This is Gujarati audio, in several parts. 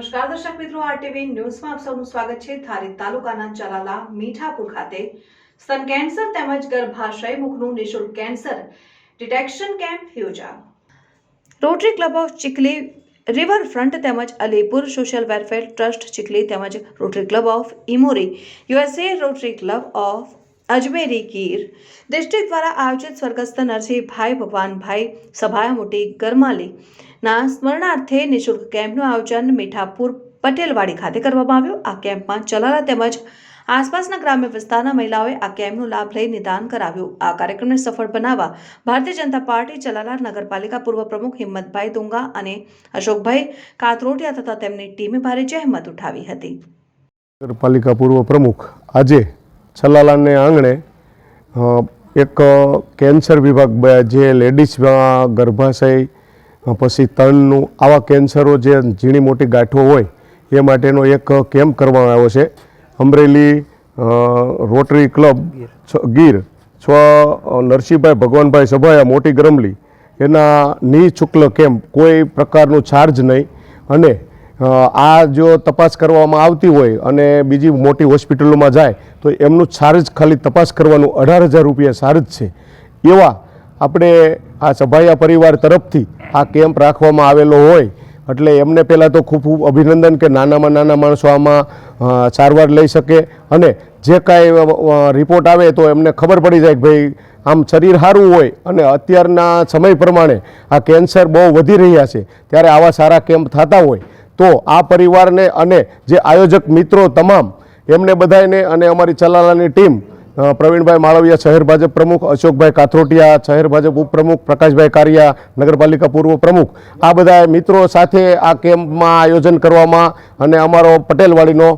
નમસ્કાર દર્શક મિત્રો આરટીવી ન્યૂઝમાં આપ સૌનું સ્વાગત છે. ધારી તાલુકાના ચલાલા મીઠાપુર ખાતે સ્તન કેન્સર તેમજ ગર્ભાશય મુખનું નિઃશુલ્ક કેન્સર ડિટેક્શન કેમ્પ યોજાયો. Rotary club of Chikhli riverfront તેમજ Alipur social welfare trust Chikhli તેમજ rotary club of Emory USA rotary club of Ajmeri Gir district દ્વારા આયોજિત સ્વર્ગસ્થ નરસિંહભાઈ ભગવાનભાઈ સભાયા મોટી ગરમાલી ના સ્મરણાર્થે નિઃશુલ્ક કેમ્પનું આયોજન મીઠાપુર પટેલવાડી ખાતે કરવામાં આવ્યું. આ કેમ્પમાં ચલાલા તેમજ આસપાસના ગ્રામ્ય વિસ્તારના મહિલાઓએ આ કેમ્પનો લાભ લઈ નિદાન કરાવ્યું. આ કાર્યક્રમને સફળ બનાવવા ભારતીય જનતા પાર્ટી ચલાલા નગરપાલિકા પૂર્વ પ્રમુખ હિંમતભાઈ દુંગા અને અશોકભાઈ કાથરોટિયા તથા તેમની ટીમે ભારે જહેમત ઉઠાવી હતી. નગરપાલિકા પૂર્વ પ્રમુખ આજે છલાલાને આંગણે એક કેન્સર વિભાગ જે લેડીઝમાં ગર્ભાશય પછી તનનું, આવા કેન્સરો જે ઝીણી મોટી ગાંઠો હોય, એ માટેનો એક કેમ્પ કરવામાં આવ્યો છે. અમરેલી રોટરી ક્લબ, છ- ગીર સ્વ નરસિંહભાઈ ભગવાનભાઈ સભાયા મોટી ગરમલી, એના નિઃશુલ્ક કેમ્પ કોઈ પ્રકારનું ચાર્જ નહીં. અને આ જો તપાસ કરવામાં આવતી હોય અને બીજી મોટી હોસ્પિટલોમાં જાય, તો એમનું ચાર્જ ખાલી તપાસ કરવાનું અઢાર હજાર રૂપિયા ચાર્જ છે. એવા આપણે આ સભાયા પરિવાર તરફથી આ કેમ્પ રાખવામાં આવેલો હોય, એટલે એમને પહેલાં તો ખૂબ ખૂબ અભિનંદન કે નાનામાં નાના માણસો આમાં સારવાર લઈ શકે અને જે કાંઈ રિપોર્ટ આવે તો એમને ખબર પડી જાય કે ભાઈ આમ શરીર સારું હોય અને અત્યારના સમય પ્રમાણે આ કેન્સર બહુ વધી રહ્યા છે. ત્યારે આવા સારા કેમ્પ થતા હોય તો આ પરિવારને અને જે આયોજક મિત્રો તમામ, એમને બધાને અને અમારી ચલાલાની ટીમ પ્રવીણભાઈ માળવિયા શહેર ભાજપ પ્રમુખ, અશોકભાઈ કાથરોટિયા શહેર ભાજપ ઉપપ્રમુખ, પ્રકાશભાઈ કારિયા નગરપાલિકા પૂર્વ પ્રમુખ, આ બધા મિત્રો સાથે આ કેમ્પમાં આયોજન કરવામાં અને અમારો પટેલવાડીનો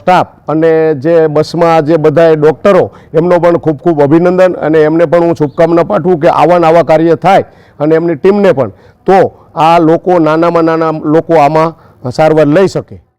સ્ટાફ અને જે બસમાં જે બધા ડૉક્ટરો, એમનો પણ ખૂબ ખૂબ અભિનંદન અને એમને પણ હું શુભકામના પાઠવું કે આવા આવા કાર્ય થાય અને એમની ટીમને પણ. તો આ લોકો નાનામાં નાના લોકો આમાં સારવાર લઈ શકે.